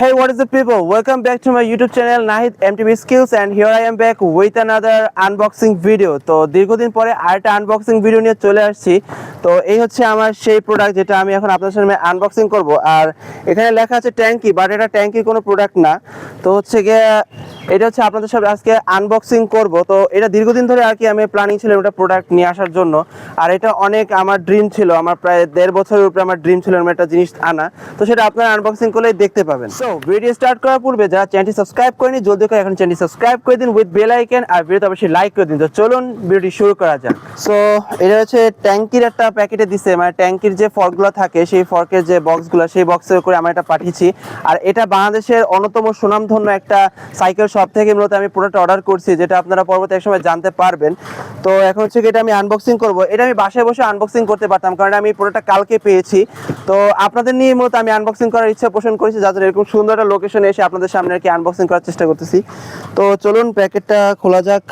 Hey, what is up, people? Welcome back to my YouTube channel Nahid MTV Skills, and here I am back with another unboxing video. তো দীর্ঘদিন পরে আরেকটা unboxing video নিয়ে চলে আসছি। তো এই হচ্ছে আমার সেই প্রোডাক্ট যেটা আমি এখন আপনার সামনে আনবক্সিং করব। আর এখানে লেখা আছে ট্যাঙ্কি বাট এটা ট্যাঙ্কির কোনো প্রোডাক্ট না। তো হচ্ছে গিয়ে এটা হচ্ছে আপনাদের সাথে আজকে আনবক্সিং করব। তো এটা দীর্ঘদিন ধরে আর কি আমি প্ল্যানিং ছিল এটা প্রোডাক্ট নিয়ে আসার জন্য। আর এটা অনেক আমার ড্রিম ছিল। আমার প্রায় দেড় বছরের উপরে আমার ড্রিম ছিল একটা জিনিস আনা। তো সেটা আপনারা আনবক্সিং করলেই দেখতে পাবেন। সো ভিডিও স্টার্ট করার পূর্বে যারা চ্যানেলটি সাবস্ক্রাইব করেনি, জলদি করে এখন চ্যানেলটি সাবস্ক্রাইব করে দিন উইথ বেল আইকন আর ভিডিওতে অবশ্যই লাইক করে দিন। তো চলুন ভিডিওটি শুরু করা যাক। সো এটা হচ্ছে ট্যাঙ্কির একটা প্যাকেটে দিছে। মানে ট্যাঙ্কির যে ফর্কগুলো থাকে, সেই ফর্কের যে বক্সগুলো সেই বক্সে করে আমরা এটা পাঠিয়েছি। আর এটা বাংলাদেশের অন্যতম সুনামধন্য একটা সাইকেল শপ থেকে মূলত আমি প্রোডাক্ট অর্ডার করছি, যেটা আপনারা পরবর্তী এক সময় জানতে পারবেন। তো এখন হচ্ছে এটা আমি আনবক্সিং করব। এটা আমি বাসায় বসে আনবক্সিং করতে পারতাম, কারণ আমি প্রোডাক্টটা কালকে পেয়েছি। তো আপনাদের নিয়ে মূলত আমি আনবক্সিং করার ইচ্ছা পোষণ করেছি, যাদের এরকম সুন্দর একটা লোকেশনে এসে আপনাদের সামনে আর কি আনবক্সিং করার চেষ্টা করতেছি। তো চলুন প্যাকেটটা খোলা যাক।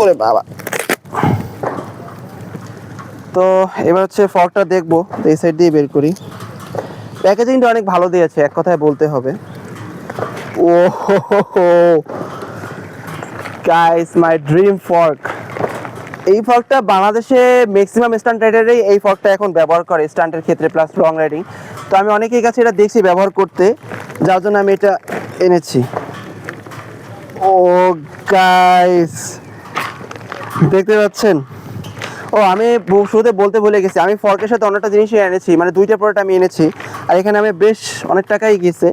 ওরে বাবা। তো এবার হচ্ছে ফর্কটা দেখব এই সাইড দিয়ে বের করি। প্যাকেজিংটা অনেক ভালো দিয়েছে, এক কথায় বলতে হবে। ও হো হো গাইস মাই ড্রিম ফর্ক এই ফর্কটা বাংলাদেশে ম্যাক্সিমাম স্ট্যান্ড রাইডারেই এই ফর্কটা এখন ব্যবহার করে স্ট্যান্ডের ক্ষেত্রে প্লাস লং রাইডিং তো আমি অনেকের কাছে এটা দেখছি ব্যবহার করতে, যার জন্য আমি এটা এনেছি। ও গাইস দেখতে পাচ্ছেন? ও, আমি শুরুতে বলতে ভুলে গেছি, আমি ফর্কের সাথে অনেকটা জিনিসই এনেছি মানে দুইটা প্রোডাক্ট আমি এনেছি, আর এখানে আমি বেশ অনেক টাকাই গেছে।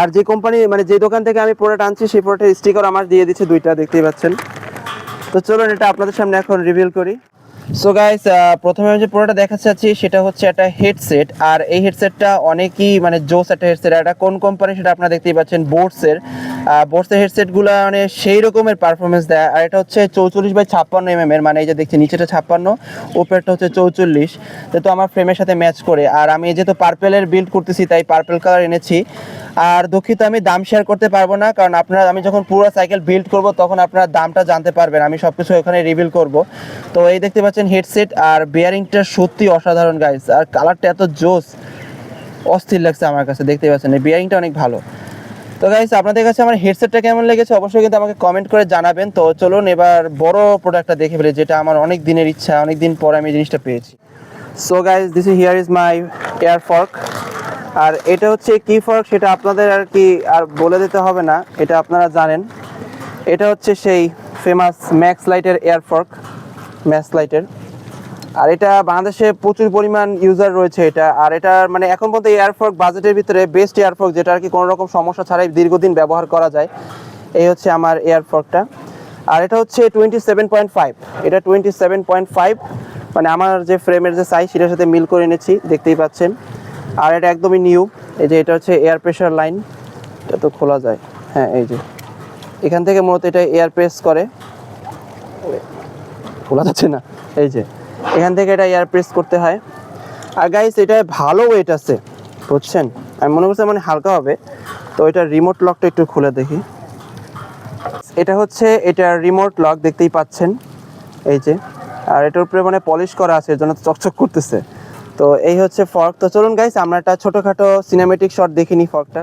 আর যে কোম্পানি মানে যে দোকান থেকে আমি প্রোডাক্ট আনছি, সেই প্রোডাক্টের স্টিকার আমার দিয়ে দিচ্ছে দুইটা, দেখতেই পাচ্ছেন। তো চলুন এটা আপনাদের সামনে এখন রিভিল করি। সো গাইস প্রথমে আমি যে পুরোটা দেখাতে চাচ্ছি, সেটা হচ্ছে একটা হেডসেট আর এই হেডসেটটা অনেকই মানে জোস একটা হেডসেট এটা কোন কোম্পানি সেটা আপনারা দেখতেই পাচ্ছেন বোটসের বোটসের হেডসেটগুলো মানে সেই রকমের পারফরমেন্স দেয়। আর এটা হচ্ছে চৌচল্লিশ বাই ছাপ্পান্ন এম এর মানে এই যে দেখছি নিচেটা ছাপ্পান্ন উপরেরটা হচ্ছে চৌচল্লিশ। তো আমার ফ্রেমের সাথে ম্যাচ করে, আর আমি যেহেতু পার্পেলের বিল্ড করতেছি, তাই পার্পেল কালার এনেছি। আর দুঃখিত, আমি দাম শেয়ার করতে পারব না, কারণ আপনারা, আমি যখন পুরো সাইকেল বিল্ড করব, তখন আপনারা দামটা জানতে পারবেন। আমি সব কিছু ওখানে রিভিল করব। তো এই দেখতে পাচ্ছেন হেডসেট আর বিয়ারিংটা সত্যি অসাধারণ গাইস আর কালারটা এত জোস, অস্থির লাগছে আমার কাছে, দেখতে পাচ্ছেন। এই বিয়ারিংটা অনেক ভালো। তো গাইস আপনাদের কাছে আমার হেডসেটটা কেমন লেগেছে অবশ্যই কিন্তু আমাকে কমেন্ট করে জানাবেন। তো চলুন এবার বড় প্রোডাক্টটা দেখে ফেলি, যেটা আমার অনেক দিনের ইচ্ছা অনেক দিন পরে আমি জিনিসটা পেয়েছি। So guys this here is my air fork আর এটা হচ্ছে কি ফর্ক সেটা আপনাদের আর কি আর বলে দিতে হবে না, এটা আপনারা জানেন। এটা হচ্ছে সেই ফেমাস ম্যাক্স লাইটের এয়ার ফর্ক ম্যাক্স লাইটের আর এটা বাংলাদেশে প্রচুর পরিমাণ ইউজার রয়েছে এটা। আর এটা মানে এখন পর্যন্ত এয়ার ফর্ক বাজেটের ভিতরে বেস্ট এয়ার ফর্ক যেটা আর কি কোনো রকম সমস্যা ছাড়াই দীর্ঘদিন ব্যবহার করা যায়, এই হচ্ছে আমার এয়ার ফর্কটা আর এটা হচ্ছে টোয়েন্টি সেভেন পয়েন্ট ফাইভ এটা টোয়েন্টি সেভেন পয়েন্ট ফাইভ মানে আমার যে ফ্রেমের যে সাইজ সেটার সাথে মিল করে এনেছি, দেখতেই পাচ্ছেন। আর এটা একদমই নিউ এই যে এটা হচ্ছে এয়ার প্রেশার লাইন এটা তো খোলা যায়। হ্যাঁ এই যে। এখান থেকে মূলত এটা এয়ার প্রেস করে। খোলা যাচ্ছে না। এই যে। এখান থেকে এটা এয়ার প্রেস করতে হয়। আর গাইস এটা ভালো ওয়েট আছে, বুঝছেন? আমি মনে করছি মানে হালকা হবে। তো এটা রিমোট লকটা একটু খুলে দেখি। এটা হচ্ছে, এটা রিমোট লক দেখতেই পাচ্ছেন। এই যে, আর এটার উপরে মানে পলিশ করা আছে, এর জন্য চকচক করতেছে। তো এই হচ্ছে ফর্ক তো চলুন গাইস আমরা একটা ছোটোখাটো সিনেমেটিক শট দেখিনি ফর্কটা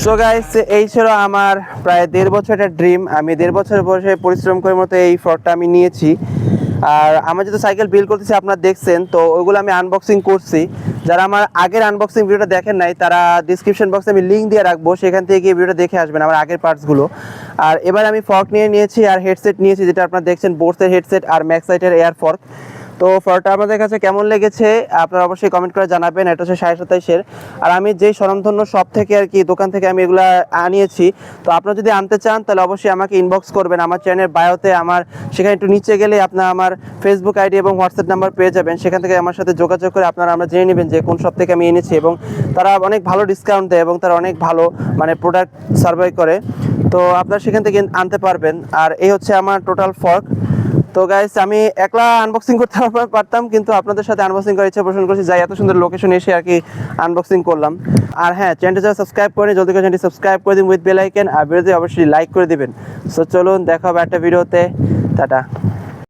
So guys এই ছিল আমার প্রায় দেড় বছরের ড্রিম আমি দেড় বছর বয়সে পরিশ্রম করে মতো এই ফ্রডটা আমি নিয়েছি। আর আমার যেহেতু সাইকেল বিল করতেছি, আপনারা দেখছেন, তো ওইগুলো আমি আনবক্সিং করছি। যারা আমার আগের আনবক্সিং ভিডিওটা দেখেন নাই, তারা ডিসক্রিপশন বক্সে আমি লিঙ্ক দিয়ে রাখব। সেখান থেকে গিয়ে ভিডিওটা দেখে আসবেন আমার আগের পার্টসগুলো আর এবার আমি ফর্ক নিয়ে নিয়েছি আর হেডসেট নিয়েছি, যেটা আপনারা দেখছেন বোর্ডসের হেডসেট আর ম্যাক্সাইটের এয়ার ফর্ক তো ফর্কটা আপনাদের কাছে কেমন লেগেছে, আপনারা অবশ্যই কমেন্ট করে জানাবেন, এটা হচ্ছে সাড়ে সাতাইশের। আর আমি যেই স্বনামধন্য শপ থেকে আর কি, দোকান থেকে আমি এগুলা আনিয়েছি, তো আপনারা যদি আনতে চান, তাহলে অবশ্যই আমাকে ইনবক্স করবেন, আমার চ্যানেলের বায়োতে আমার, সেখানে একটু নিচে গেলে আপনার আমার ফেসবুক আইডি এবং হোয়াটসঅ্যাপ নাম্বার পেয়ে যাবেন, সেখান থেকে আমার সাথে যোগাযোগ করে আপনারা আমরা জেনে নেবেন যে কোন শপ থেকে আমি এনেছি এবং তারা অনেক ভালো ডিসকাউন্ট দেয় এবং তারা অনেক ভালো মানে প্রোডাক্ট সার্ভে করে। তো আপনারা সেখান থেকে আনতে পারবেন, আর এই হচ্ছে আমার টোটাল ফর্ক তো গাইস আমি একলা আনবক্সিং করতে পারতাম, কিন্তু আপনাদের সাথে আনবক্সিং করার ইচ্ছা পোষণ করছি, যাই এত সুন্দর লোকেশন এসে আর কি আনবক্সিং করলাম। আর হ্যাঁ চ্যানেলটা যারা সাবস্ক্রাইব করে জলদি করে চ্যানেলটি সাবস্ক্রাইব করে দিন উইথ বেল আইকেন আর ভিডিওতে অবশ্যই লাইক করে দিবেন। সো চলুন, দেখা হবে একটা ভিডিওতে টাটা।